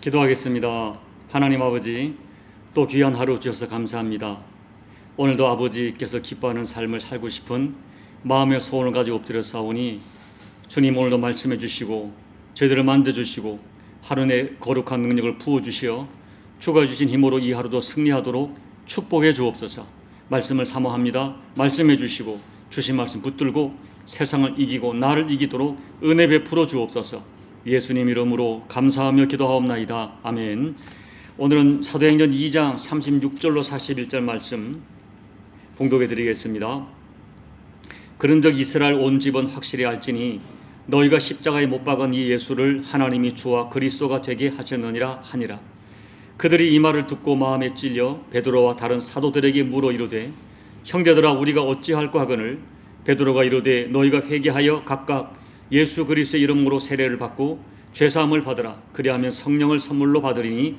기도하겠습니다. 하나님 아버지, 또 귀한 하루 주셔서 감사합니다. 오늘도 아버지께서 기뻐하는 삶을 살고 싶은 마음의 소원을 가지고 엎드려 싸우니 주님 오늘도 말씀해 주시고 저희들을 만져 주시고 하루 내 거룩한 능력을 부어 주시어 주가 주신 힘으로 이 하루도 승리하도록 축복해 주옵소서. 말씀을 사모합니다. 말씀해 주시고 주신 말씀 붙들고 세상을 이기고 나를 이기도록 은혜 베풀어 주옵소서. 예수님 이름으로 감사하며 기도하옵나이다. 아멘. 오늘은 사도행전 2장 36절로 41절 말씀 봉독해 드리겠습니다. 그런즉 이스라엘 온 집은 확실히 알지니 너희가 십자가에 못 박은 이 예수를 하나님이 주와 그리스도가 되게 하셨느니라 하니라. 그들이 이 말을 듣고 마음에 찔려 베드로와 다른 사도들에게 물어 이르되 형제들아 우리가 어찌할까 하거늘 베드로가 이르되 너희가 회개하여 각각 예수 그리스도의 이름으로 세례를 받고 죄 사함을 받으라 그리하면 성령을 선물로 받으리니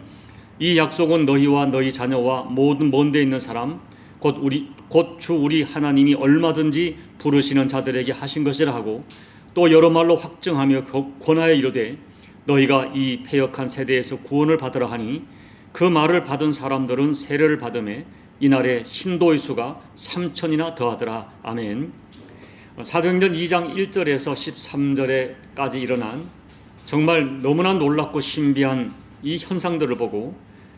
이 약속은 너희와 너희 자녀와 모든 먼데 있는 사람 곧 우리 곧 주 우리 하나님이 얼마든지 부르시는 자들에게 하신 것이라 하고 또 여러 말로 확증하며 권하여 이르되 너희가 이 패역한 세대에서 구원을 받으라 하니 그 말을 받은 사람들은 세례를 받음에 이날에 신도의 수가 3천이나 더하더라 아멘. 사도행전 2장 1절에서 13절에까지 일어난 정말 너무나 놀랍고 신비한 이 현상들을 보고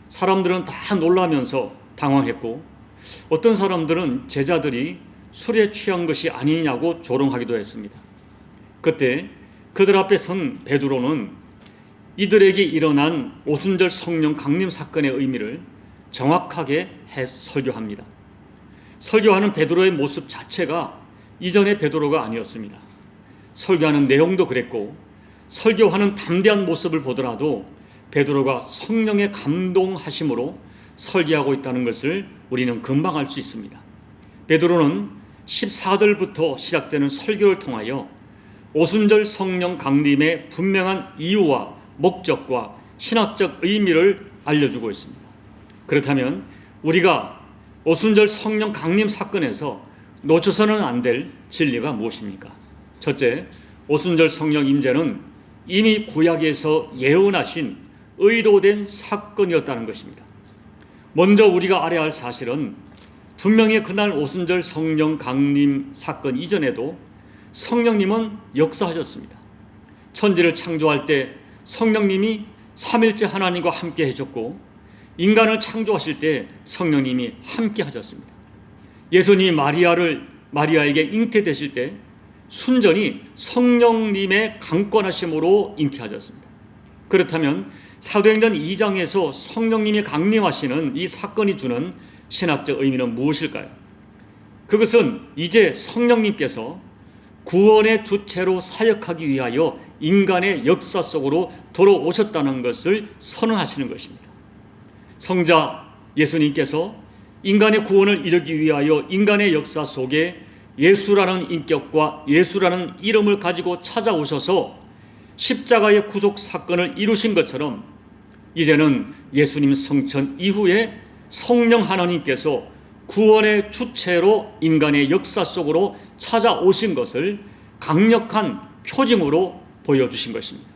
사람들은 다 놀라면서 당황했고 어떤 사람들은 제자들이 술에 취한 것이 아니냐고 조롱하기도 했습니다. 그때 그들 앞에 선 베드로는 이들에게 일어난 오순절 성령 강림 사건의 의미를 정확하게 해 설교합니다. 설교하는 베드로의 모습 자체가 이전의 베드로가 아니었습니다. 설교하는 내용도 그랬고 설교하는 담대한 모습을 보더라도 베드로가 성령의 감동하심으로 설교하고 있다는 것을 우리는 금방 알 수 있습니다. 베드로는 14절부터 시작되는 설교를 통하여 오순절 성령 강림의 분명한 이유와 목적과 신학적 의미를 알려주고 있습니다. 그렇다면 우리가 오순절 성령 강림 사건에서 놓쳐서는 안 될 진리가 무엇입니까? 첫째, 오순절 성령 임재는 이미 구약에서 예언하신 의도된 사건이었다는 것입니다. 먼저 우리가 알아야 할 사실은 분명히 그날 오순절 성령 강림 사건 이전에도 성령님은 역사하셨습니다. 천지를 창조할 때 성령님이 삼일째 하나님과 함께 해줬고 인간을 창조하실 때 성령님이 함께 하셨습니다. 예수님이 마리아를 마리아에게 잉태되실 때 순전히 성령님의 강권하심으로 잉태하셨습니다. 그렇다면 사도행전 2장에서 성령님이 강림하시는 이 사건이 주는 신학적 의미는 무엇일까요? 그것은 이제 성령님께서 구원의 주체로 사역하기 위하여 인간의 역사 속으로 들어오셨다는 것을 선언하시는 것입니다. 성자 예수님께서 인간의 구원을 이루기 위하여 인간의 역사 속에 예수라는 인격과 예수라는 이름을 가지고 찾아오셔서 십자가의 구속 사건을 이루신 것처럼 이제는 예수님 성천 이후에 성령 하나님께서 구원의 주체로 인간의 역사 속으로 찾아오신 것을 강력한 표징으로 보여주신 것입니다.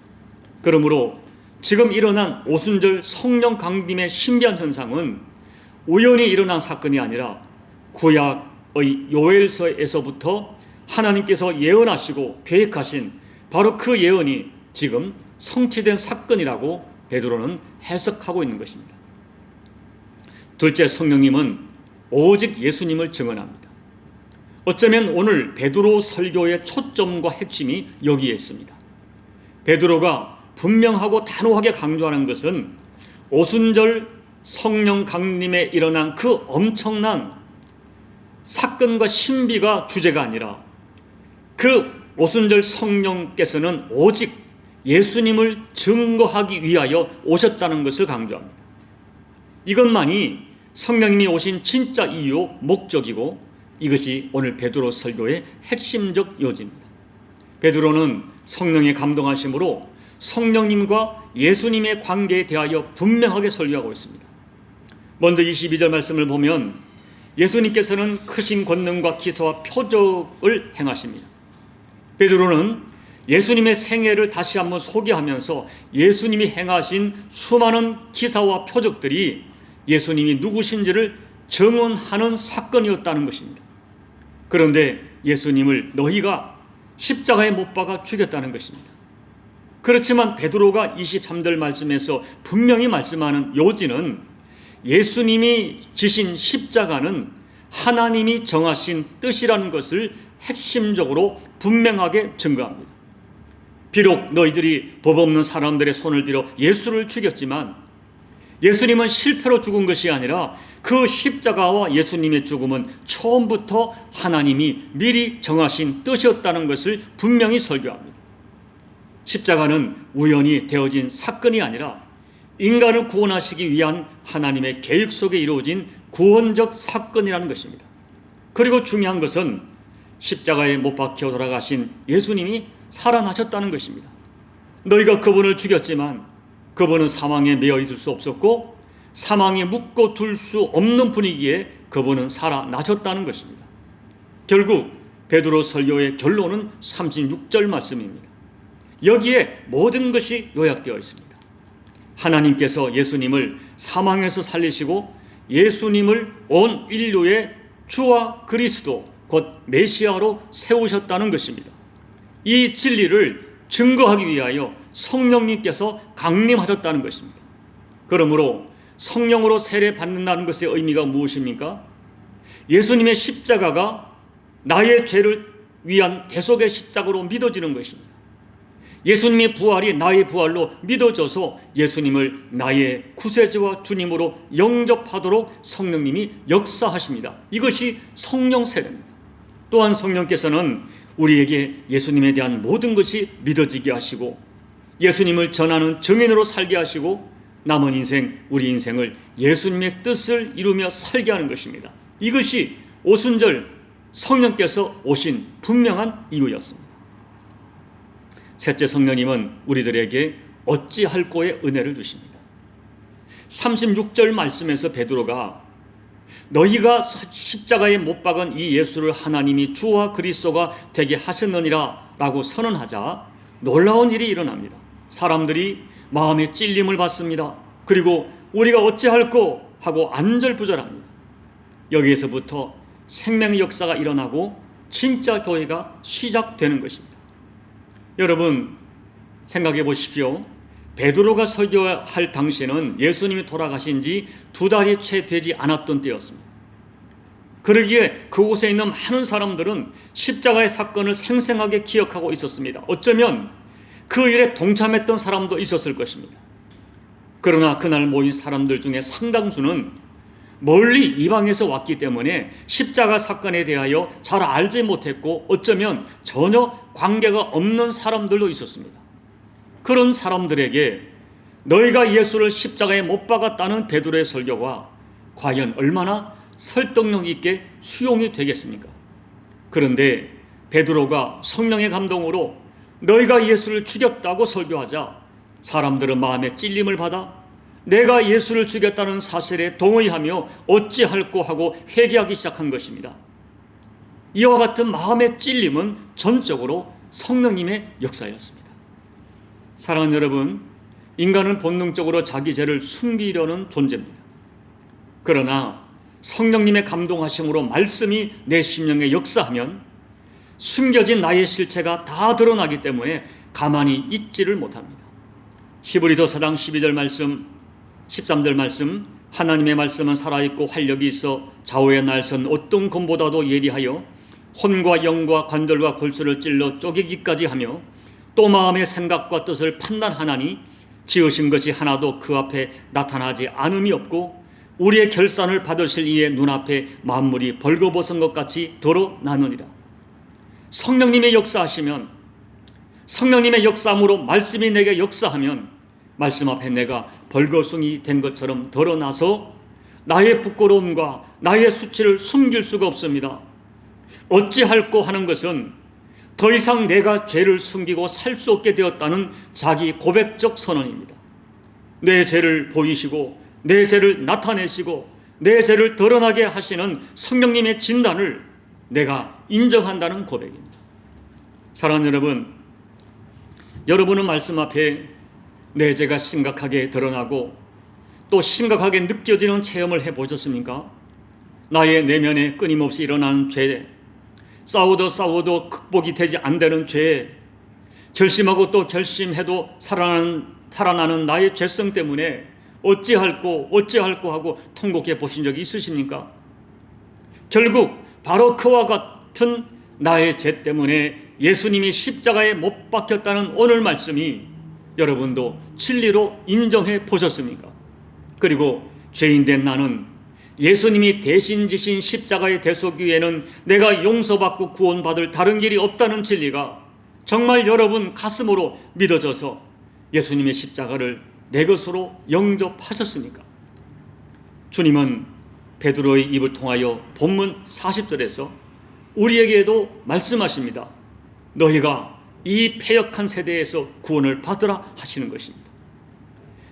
그러므로 지금 일어난 오순절 성령 강림의 신비한 현상은 우연히 일어난 사건이 아니라 구약의 요엘서에서부터 하나님께서 예언하시고 계획하신 바로 그 예언이 지금 성취된 사건이라고 베드로는 해석하고 있는 것입니다. 둘째 성령님은 오직 예수님을 증언합니다. 어쩌면 오늘 베드로 설교의 초점과 핵심이 여기에 있습니다. 베드로가 분명하고 단호하게 강조하는 것은 오순절 성령 강림에 일어난 그 엄청난 사건과 신비가 주제가 아니라 그 오순절 성령께서는 오직 예수님을 증거하기 위하여 오셨다는 것을 강조합니다. 이것만이 성령님이 오신 진짜 이유, 목적이고 이것이 오늘 베드로 설교의 핵심적 요지입니다. 베드로는 성령의 감동하심으로 성령님과 예수님의 관계에 대하여 분명하게 설교하고 있습니다. 먼저 22절 말씀을 보면 예수님께서는 크신 권능과 기사와 표적을 행하십니다. 베드로는 예수님의 생애를 다시 한번 소개하면서 예수님이 행하신 수많은 기사와 표적들이 예수님이 누구신지를 증언하는 사건이었다는 것입니다. 그런데 예수님을 너희가 십자가에 못 박아 죽였다는 것입니다. 그렇지만 베드로가 23절 말씀에서 분명히 말씀하는 요지는 예수님이 지신 십자가는 하나님이 정하신 뜻이라는 것을 핵심적으로 분명하게 증거합니다. 비록 너희들이 법 없는 사람들의 손을 빌어 예수를 죽였지만 예수님은 실패로 죽은 것이 아니라 그 십자가와 예수님의 죽음은 처음부터 하나님이 미리 정하신 뜻이었다는 것을 분명히 설교합니다. 십자가는 우연히 되어진 사건이 아니라 인간을 구원하시기 위한 하나님의 계획 속에 이루어진 구원적 사건이라는 것입니다. 그리고 중요한 것은 십자가에 못 박혀 돌아가신 예수님이 살아나셨다는 것입니다. 너희가 그분을 죽였지만 그분은 사망에 매여 있을 수 없었고 사망에 묶어 둘수 없는 분위기에 그분은 살아나셨다는 것입니다. 결국 베드로 설교의 결론은 36절 말씀입니다. 여기에 모든 것이 요약되어 있습니다. 하나님께서 예수님을 사망에서 살리시고 예수님을 온 인류의 주와 그리스도 곧 메시아로 세우셨다는 것입니다. 이 진리를 증거하기 위하여 성령님께서 강림하셨다는 것입니다. 그러므로 성령으로 세례 받는다는 것의 의미가 무엇입니까? 예수님의 십자가가 나의 죄를 위한 대속의 십자가로 믿어지는 것입니다. 예수님의 부활이 나의 부활로 믿어져서 예수님을 나의 구세주와 주님으로 영접하도록 성령님이 역사하십니다. 이것이 성령 세례입니다. 또한 성령께서는 우리에게 예수님에 대한 모든 것이 믿어지게 하시고 예수님을 전하는 증인으로 살게 하시고 남은 인생 우리 인생을 예수님의 뜻을 이루며 살게 하는 것입니다. 이것이 오순절 성령께서 오신 분명한 이유였습니다. 셋째 성령님은 우리들에게 어찌할 거의 은혜를 주십니다. 36절 말씀에서 베드로가 너희가 십자가에 못 박은 이 예수를 하나님이 주와 그리스도가 되게 하셨느니라 라고 선언하자 놀라운 일이 일어납니다. 사람들이 마음의 찔림을 받습니다. 그리고 우리가 어찌할꼬 하고 안절부절합니다. 여기에서부터 생명의 역사가 일어나고 진짜 교회가 시작되는 것입니다. 여러분 생각해 보십시오. 베드로가 설교할 당시에는 예수님이 돌아가신 지 두 달이 채 되지 않았던 때였습니다. 그러기에 그곳에 있는 많은 사람들은 십자가의 사건을 생생하게 기억하고 있었습니다. 어쩌면 그 일에 동참했던 사람도 있었을 것입니다. 그러나 그날 모인 사람들 중에 상당수는 멀리 이방에서 왔기 때문에 십자가 사건에 대하여 잘 알지 못했고 어쩌면 전혀 관계가 없는 사람들도 있었습니다. 그런 사람들에게 너희가 예수를 십자가에 못 박았다는 베드로의 설교가 과연 얼마나 설득력 있게 수용이 되겠습니까? 그런데 베드로가 성령의 감동으로 너희가 예수를 죽였다고 설교하자 사람들은 마음에 찔림을 받아 내가 예수를 죽였다는 사실에 동의하며 어찌할꼬 하고 회개하기 시작한 것입니다. 이와 같은 마음의 찔림은 전적으로 성령님의 역사였습니다. 사랑하는 여러분, 인간은 본능적으로 자기 죄를 숨기려는 존재입니다. 그러나 성령님의 감동하심으로 말씀이 내 심령에 역사하면 숨겨진 나의 실체가 다 드러나기 때문에 가만히 있지를 못합니다. 히브리서 4장 12절 말씀, 13절 말씀, 하나님의 말씀은 살아있고 활력이 있어 좌우의 날선 어떤 검보다도 예리하여 혼과 영과 관절과 골수를 찔러 쪼개기까지 하며 또 마음의 생각과 뜻을 판단하나니 지으신 것이 하나도 그 앞에 나타나지 않음이 없고 우리의 결산을 받으실 이의 눈앞에 만물이 벌거벗은 것 같이 드러나느니라. 성령님의 역사하시면 성령님의 역사함으로 말씀이 내게 역사하면 말씀 앞에 내가 벌거숭이 된 것처럼 드러나서 나의 부끄러움과 나의 수치를 숨길 수가 없습니다. 어찌할꼬 하는 것은 더 이상 내가 죄를 숨기고 살 수 없게 되었다는 자기 고백적 선언입니다. 내 죄를 보이시고 내 죄를 나타내시고 내 죄를 드러나게 하시는 성령님의 진단을 내가 인정한다는 고백입니다. 사랑하는 여러분, 여러분의 말씀 앞에 내 죄가 심각하게 드러나고 또 심각하게 느껴지는 체험을 해보셨습니까? 나의 내면에 끊임없이 일어나는 죄, 싸워도 싸워도 극복이 되지 않는 죄, 결심하고 또 결심해도 살아나는, 살아나는 나의 죄성 때문에 어찌할꼬 어찌할꼬 하고 통곡해 보신 적이 있으십니까? 결국 바로 그와 같은 나의 죄 때문에 예수님이 십자가에 못 박혔다는 오늘 말씀이 여러분도 진리로 인정해 보셨습니까? 그리고 죄인된 나는 예수님이 대신 지신 십자가의 대속 위에는 내가 용서받고 구원받을 다른 길이 없다는 진리가 정말 여러분 가슴으로 믿어져서 예수님의 십자가를 내 것으로 영접하셨습니까? 주님은 베드로의 입을 통하여 본문 40절에서 우리에게도 말씀하십니다. 너희가 이 패역한 세대에서 구원을 받으라 하시는 것입니다.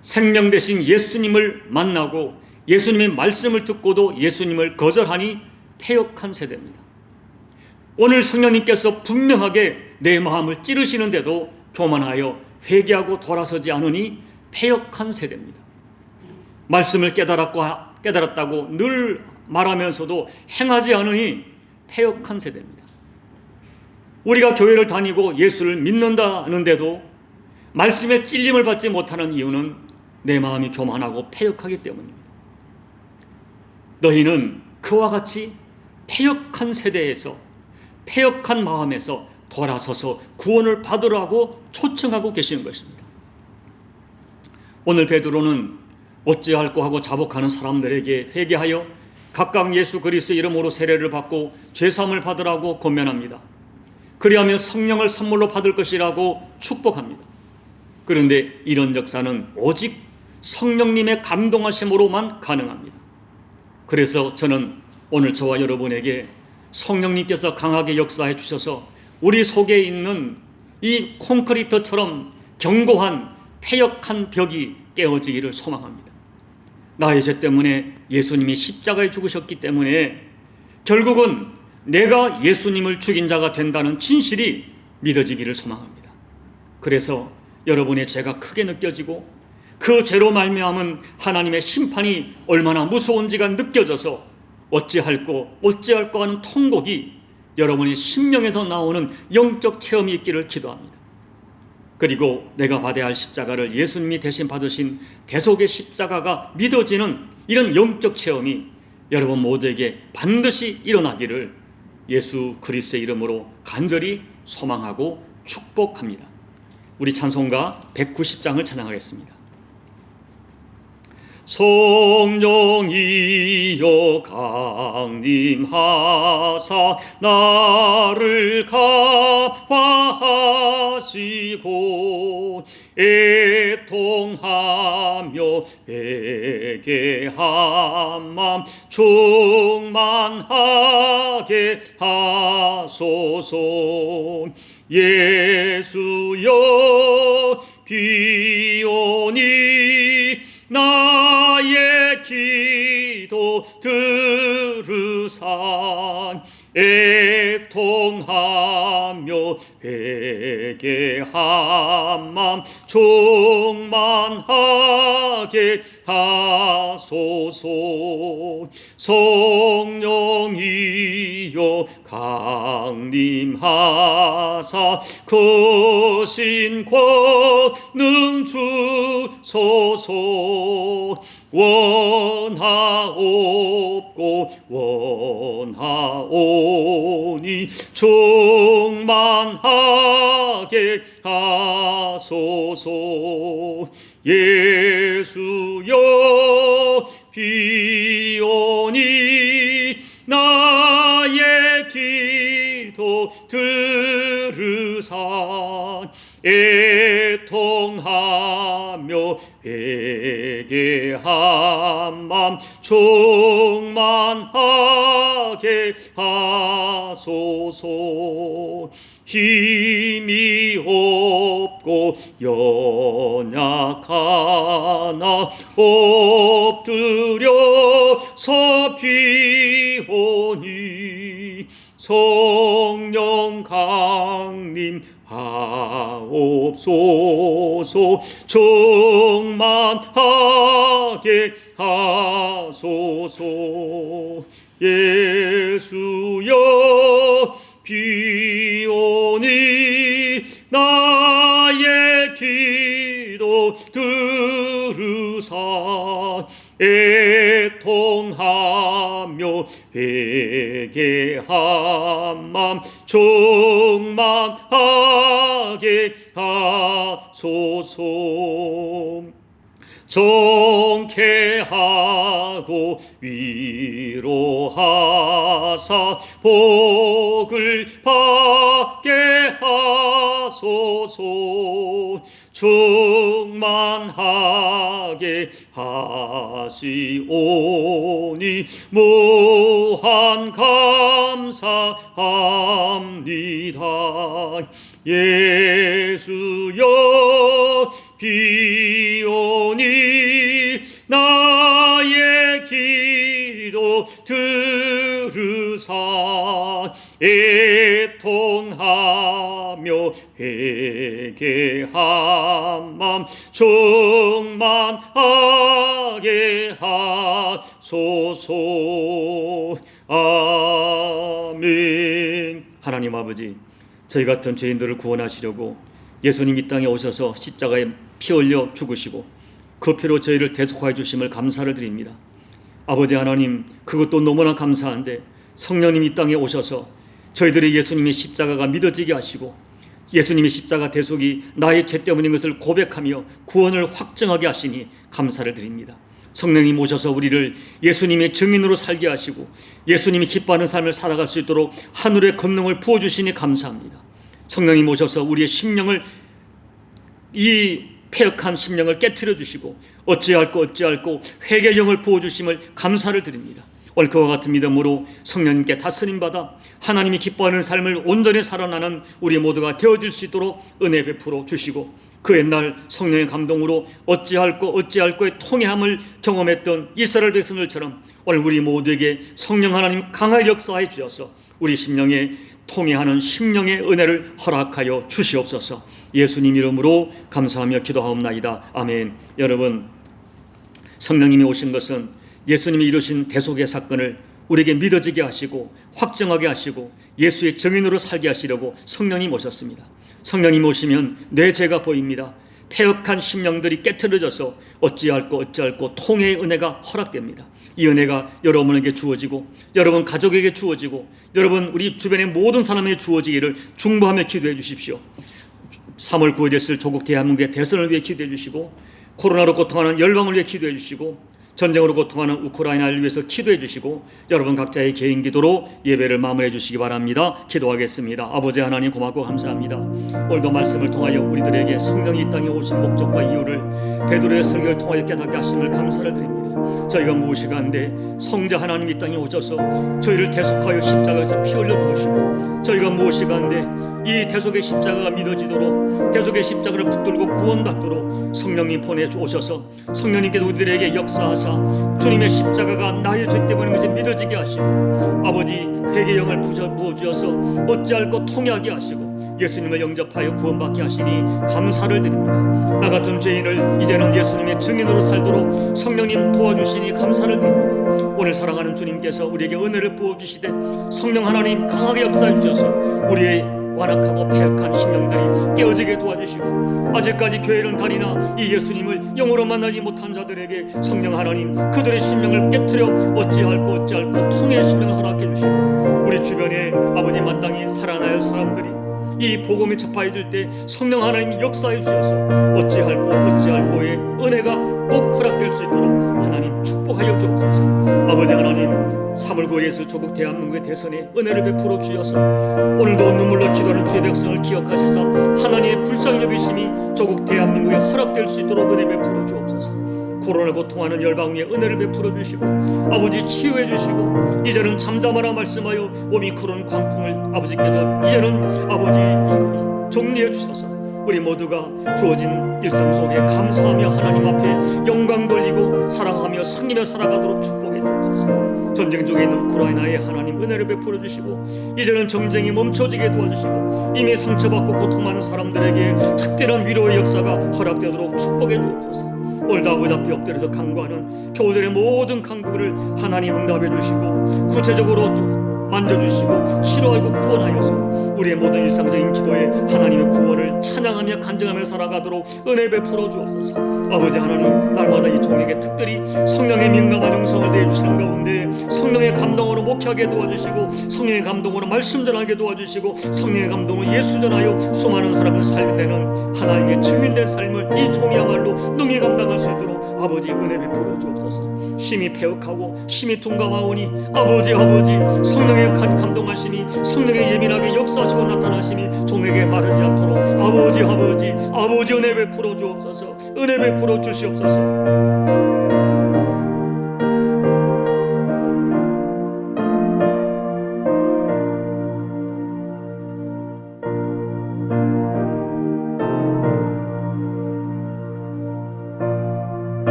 생명 대신 예수님을 만나고 예수님의 말씀을 듣고도 예수님을 거절하니 패역한 세대입니다. 오늘 성령님께서 분명하게 내 마음을 찌르시는데도 교만하여 회개하고 돌아서지 않으니 패역한 세대입니다. 말씀을 깨달았고 깨달았다고 늘 말하면서도 행하지 않으니 패역한 세대입니다. 우리가 교회를 다니고 예수를 믿는다는데도 말씀에 찔림을 받지 못하는 이유는 내 마음이 교만하고 패역하기 때문입니다. 너희는 그와 같이 패역한 세대에서 패역한 마음에서 돌아서서 구원을 받으라고 초청하고 계시는 것입니다. 오늘 베드로는 어찌할꼬 하고 자복하는 사람들에게 회개하여 각각 예수 그리스도 이름으로 세례를 받고 죄 사함을 받으라고 권면합니다. 그리하면 성령을 선물로 받을 것이라고 축복합니다. 그런데 이런 역사는 오직 성령님의 감동하심으로만 가능합니다. 그래서 저는 오늘 저와 여러분에게 성령님께서 강하게 역사해 주셔서 우리 속에 있는 이 콘크리트처럼 견고한 폐역한 벽이 깨어지기를 소망합니다. 나의 죄 때문에 예수님이 십자가에 죽으셨기 때문에 결국은 내가 예수님을 죽인 자가 된다는 진실이 믿어지기를 소망합니다. 그래서 여러분의 죄가 크게 느껴지고 그 죄로 말미암은 하나님의 심판이 얼마나 무서운지가 느껴져서 어찌할꼬 어찌할꼬 하는 통곡이 여러분의 심령에서 나오는 영적 체험이 있기를 기도합니다. 그리고 내가 받아야 할 십자가를 예수님이 대신 받으신 대속의 십자가가 믿어지는 이런 영적 체험이 여러분 모두에게 반드시 일어나기를 예수 그리스도의 이름으로 간절히 소망하고 축복합니다. 우리 찬송가 190장을 찬양하겠습니다. 성령이여 강림하사 나를 감화하시고 애통하며 회개한 맘 충만하게 하소서. 예수여 비오니 나의 기도 들으사. 애통하며 회개한 맘 충만하게 하소서. 성령이여 강림하사 크신 권능 주소서 원하옵고 원하오니 충만하게 하소서. 예수여 비오니 나의 기도 들으사. 애통하며 회개한 맘 충만하게 하소서. 힘이 없고 연약하나 엎드려서 비오니 성령 강림 하옵소 서 충만하게 하소서. 예수여 비오니 나의 기도 들으사. 애통하며 회개한 맘 충만하게 하소서. 정케하고 위로하사 복을 받게 하소서. 충만하게 하시오니 무한 감사합니다. 예수여 기도 들으사 애통하며 회개한 맘 충만하게 하소서 아멘 하나님 아버지 저희 같은 죄인들을 구원하시려고 예수님 이 땅에 오셔서 십자가에 피 흘려 죽으시고 그 피로 저희를 대속하여 주심을 감사를 드립니다. 아버지 하나님 그것도 너무나 감사한데 성령님 이 땅에 오셔서 저희들이 예수님의 십자가가 믿어지게 하시고 예수님의 십자가 대속이 나의 죄 때문인 것을 고백하며 구원을 확정하게 하시니 감사를 드립니다. 성령님 오셔서 우리를 예수님의 증인으로 살게 하시고 예수님이 기뻐하는 삶을 살아갈 수 있도록 하늘의 권능을 부어 주시니 감사합니다. 성령님 오셔서 우리의 심령을 이 폐역한 심령을 깨뜨려 주시고 어찌할꼬 어찌할꼬 회개령을 부어 주심을 감사를 드립니다. 오늘 그와 같은 믿음으로 성령님께 다스림 받아 하나님이 기뻐하는 삶을 온전히 살아나는 우리 모두가 되어질 수 있도록 은혜 베풀어 주시고 그 옛날 성령의 감동으로 어찌할꼬 어찌할꼬의 통회함을 경험했던 이스라엘 백성들처럼 오늘 우리 모두에게 성령 하나님 강하게 역사해 주셔서 우리 심령에 통회하는 심령의 은혜를 허락하여 주시옵소서. 예수님 이름으로 감사하며 기도하옵나이다. 아멘. 여러분 성령님이 오신 것은 예수님이 이루신 대속의 사건을 우리에게 믿어지게 하시고 확정하게 하시고 예수의 증인으로 살게 하시려고 성령님 오셨습니다. 성령님 오시면 내 죄가 보입니다. 폐역한 심령들이 깨트려져서 어찌할꼬 어찌할꼬 통회의 은혜가 허락됩니다. 이 은혜가 여러분에게 주어지고 여러분 가족에게 주어지고 여러분 우리 주변의 모든 사람에게 주어지기를 중보하며 기도해 주십시오. 3월 9일에 있을 조국 대한민국의 대선을 위해 기도해 주시고 코로나로 고통하는 열방을 위해 기도해 주시고 전쟁으로 고통하는 우크라이나를 위해서 기도해 주시고 여러분 각자의 개인 기도로 예배를 마무리해 주시기 바랍니다. 기도하겠습니다. 아버지 하나님 고맙고 감사합니다. 오늘도 말씀을 통하여 우리들에게 성령이 이 땅에 오신 목적과 이유를 베드로의 설교를 통하여 깨닫게 하심을 감사를 드립니다. 저희가 무엇이간데 성자 하나님 이 땅에 오셔서 저희를 대속하여 십자가에서 피 흘려 죽으시고 저희가 무엇이간데 이 대속의 십자가가 믿어지도록 대속의 십자가를 붙들고 구원받도록 성령님 보내 오셔서 성령님께서 우리들에게 역사하사 주님의 십자가가 나의 죄 때문인 것을 믿어지게 하시고 아버지 회개영을 부어주어서 어찌할고 통하게 하시고 예수님을 영접하여 구원받게 하시니 감사를 드립니다. 나 같은 죄인을 이제는 예수님의 증인으로 살도록 성령님 도와주시니 감사를 드립니다. 오늘 사랑하는 주님께서 우리에게 은혜를 부어주시되 성령 하나님 강하게 역사해 주셔서 우리의 완악하고 폐역한 심령들이 깨어지게 도와주시고 아직까지 교회를 다니나 이 예수님을 영으로 만나지 못한 자들에게 성령 하나님 그들의 심령을 깨뜨려 어찌할고 어찌할고 통의 심령을 허락해 주시고 우리 주변에 아버지 마땅히 할 사람들이 이 복음이 접하여질 때 성령 하나님이 역사해 주셔서 어찌할 고 어찌할 고의 은혜가 꼭 허락될 수 있도록 하나님 축복하여 주옵소서. 아버지 하나님 3월 9일에 있을 조국 대한민국의 대선에 은혜를 베풀어 주셔서 오늘도 눈물로 기도하는 주의 백성을 기억하시사 하나님의 불쌍히 여기심이 조국 대한민국에 허락될 수 있도록 은혜 베풀어 주옵소서 코로나 고통하는 열방 위에 은혜를 베풀어 주시고 아버지 치유해 주시고 이제는 잠잠하라 말씀하여 오미크론 광풍을 아버지께서 이제는 아버지 정리해 주셔서 우리 모두가 주어진 일상 속에 감사하며 하나님 앞에 영광 돌리고 사랑하며 섬기며 살아가도록 축복해 주옵소서. 전쟁 중에 있는 우크라이나에 하나님 은혜를 베풀어 주시고 이제는 정쟁이 멈춰지게 도와주시고 이미 상처받고 고통받는 사람들에게 특별한 위로의 역사가 허락되도록 축복해 주옵소서. 앞에 엎드려서 간구하는 교우들의 모든 간구를 하나님 응답해 주시고 구체적으로 만져주시고 치료하고 구원하여서 우리의 모든 일상적인 기도에 하나님의 구원을 찬양하며 간증하며 살아가도록 은혜 베풀어 주옵소서. 아버지 하나님 날마다 이 종에게 특별히 성령의 민감한 영성을 내주시는 가운데 성령의 감동으로 목회하게 도와주시고 성령의 감동으로 말씀 전하게 도와주시고 성령의 감동으로 예수 전하여 수많은 사람을 살리는 하나님의 증인된 삶을 이 종이야말로 능히 감당할 수 있도록 아버지 은혜 베풀어 주옵소서. 심히 폐역하고 심히 둔감하오니 아버지 아버지 성령의 감- 감동하심이 성령의 예민하게 역사하시고 나타나심이 종에게 마르지 않도록 아버지 아버지 아버지 은혜 베풀어 주옵소서. 은혜 베풀어 주시옵소서